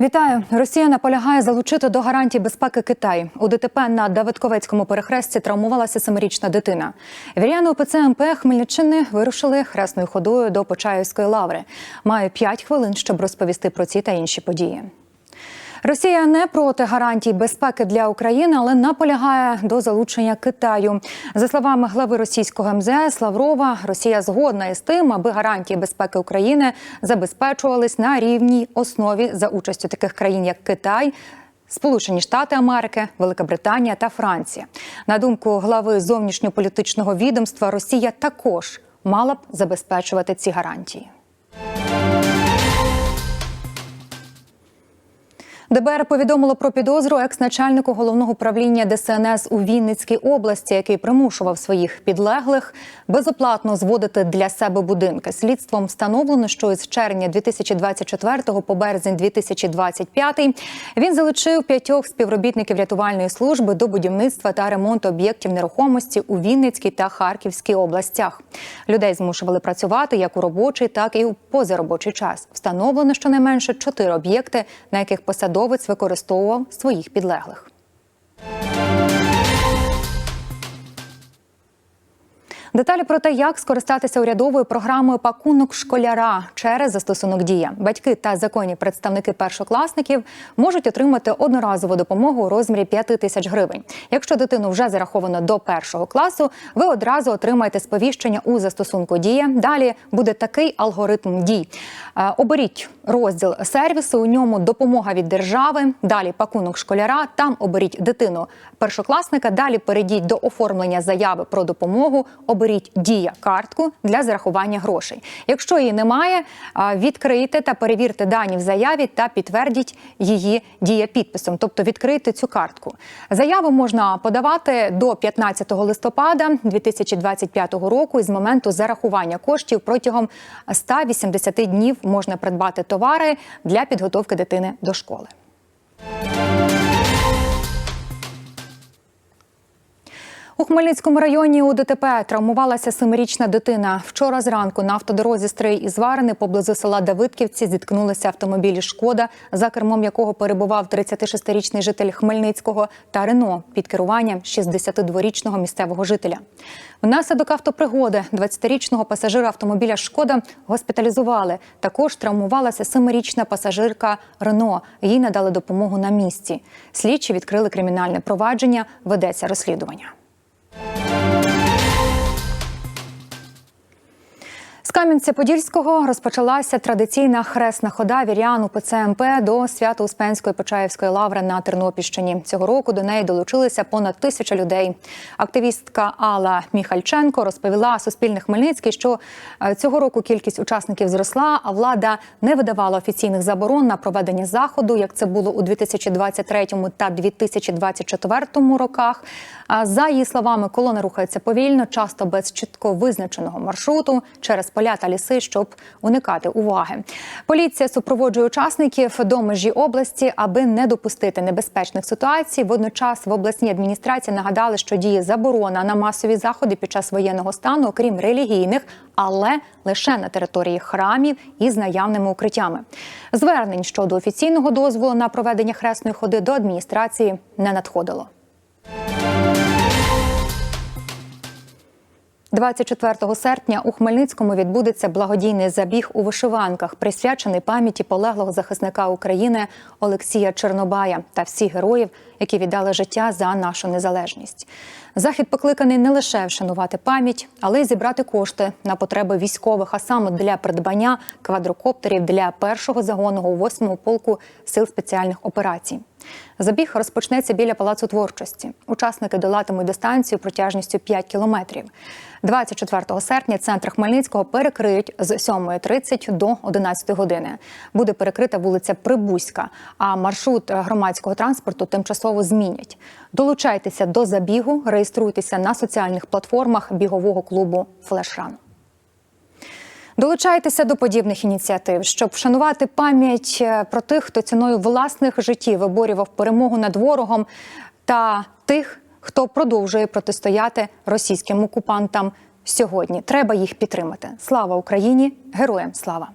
Вітаю! Росія наполягає залучити до гарантій безпеки Китай. У ДТП на Давидковецькому перехресті травмувалася семирічна дитина. Віряни ОПЦ МП Хмельниччини вирушили хресною ходою до Почаївської лаври. Маю п'ять хвилин, щоб розповісти про ці та інші події. Росія не проти гарантій безпеки для України, але наполягає до залучення Китаю. За словами глави російського МЗС Лаврова, Росія згодна із тим, аби гарантії безпеки України забезпечувались на рівній основі за участю таких країн, як Китай. Сполучені Штати Америки, Велика Британія та Франція. На думку глави зовнішньополітичного відомства, Росія також мала б забезпечувати ці гарантії. ДБР повідомило про підозру екс-начальнику головного управління ДСНС у Вінницькій області, який примушував своїх підлеглих безоплатно зводити для себе будинки. Слідством встановлено, що із червня 2024 по березень 2025 він залучив п'ятьох співробітників рятувальної служби до будівництва та ремонту об'єктів нерухомості у Вінницькій та Харківській областях. Людей змушували працювати як у робочий, так і у позаробочий час. Встановлено щонайменше чотири об'єкти, на яких посадовці посадовець використовував своїх підлеглих. Деталі про те, як скористатися урядовою програмою пакунок школяра через застосунок дія. Батьки та законні представники першокласників можуть отримати одноразову допомогу у розмірі 5 тисяч гривень. Якщо дитину вже зараховано до першого класу, ви одразу отримаєте сповіщення у застосунку Дія. Далі буде такий алгоритм дій. Е, оберіть розділ сервісу. У ньому допомога від держави. Далі пакунок школяра. Там оберіть дитину першокласника. Далі перейдіть до оформлення заяви про допомогу оберіть дія картку для зарахування грошей. Якщо її немає, відкрийте та перевірте дані в заяві та підтвердіть її дія підписом, тобто відкрийте цю картку. Заяву можна подавати до 15 листопада 2025 року. І з моменту зарахування коштів протягом 180 днів можна придбати товари для підготовки дитини до школи. У Хмельницькому районі у ДТП травмувалася семирічна дитина. Вчора зранку на автодорозі Стрий із Варени поблизу села Давидківці зіткнулися автомобілі Шкода, за кермом якого перебував 36-річний житель Хмельницького та Рено під керуванням 62-річного місцевого жителя. Внаслідок автопригоди 20-річного пасажира автомобіля Шкода госпіталізували. Також травмувалася семирічна пасажирка Рено. Їй надали допомогу на місці. Слідчі відкрили кримінальне провадження. Ведеться розслідування. Кам'янця-Подільського розпочалася традиційна хресна хода вірян УПЦ МП до Свято-Успенської Почаївської лаври на Тернопільщині. Цього року до неї долучилися понад тисяча людей. Активістка Алла Міхальченко розповіла Суспільне Хмельницький, що е, цього року кількість учасників зросла, а влада не видавала офіційних заборон на проведення заходу, як це було у 2023 та 2024 роках. За її словами, колона рухається повільно, часто без чітко визначеного маршруту через поля та ліси, щоб уникати уваги. Поліція супроводжує учасників до межі області, аби не допустити небезпечних ситуацій. Водночас в обласній адміністрації нагадали, що діє заборона на масові заходи під час воєнного стану, окрім релігійних, але лише на території храмів із наявними укриттями. Звернень щодо офіційного дозволу на проведення хресної ходи до адміністрації не надходило. 24 серпня у Хмельницькому відбудеться благодійний забіг у вишиванках, присвячений пам'яті полеглого захисника України Олексія Чернобая та всіх героїв, які віддали життя за нашу незалежність. Захід покликаний не лише вшанувати пам'ять, але й зібрати кошти на потреби військових, а саме для придбання квадрокоптерів для першого загону у 8-му полку сил спеціальних операцій. Забіг розпочнеться біля палацу творчості. Учасники долатимуть дистанцію протяжністю 5 кілометрів. 24 серпня центр Хмельницького перекриють з 7.30 до 11 години. Буде перекрита вулиця Прибузька, а маршрут громадського транспорту тимчасово змінять. Долучайтеся до забігу, реєструйтеся на соціальних платформах бігового клубу Флешран. Долучайтеся до подібних ініціатив, щоб вшанувати пам'ять е, про тих, хто ціною власних життів виборював перемогу над ворогом, та тих, хто продовжує протистояти російським окупантам сьогодні. Треба їх підтримати. Слава Україні! Героям слава!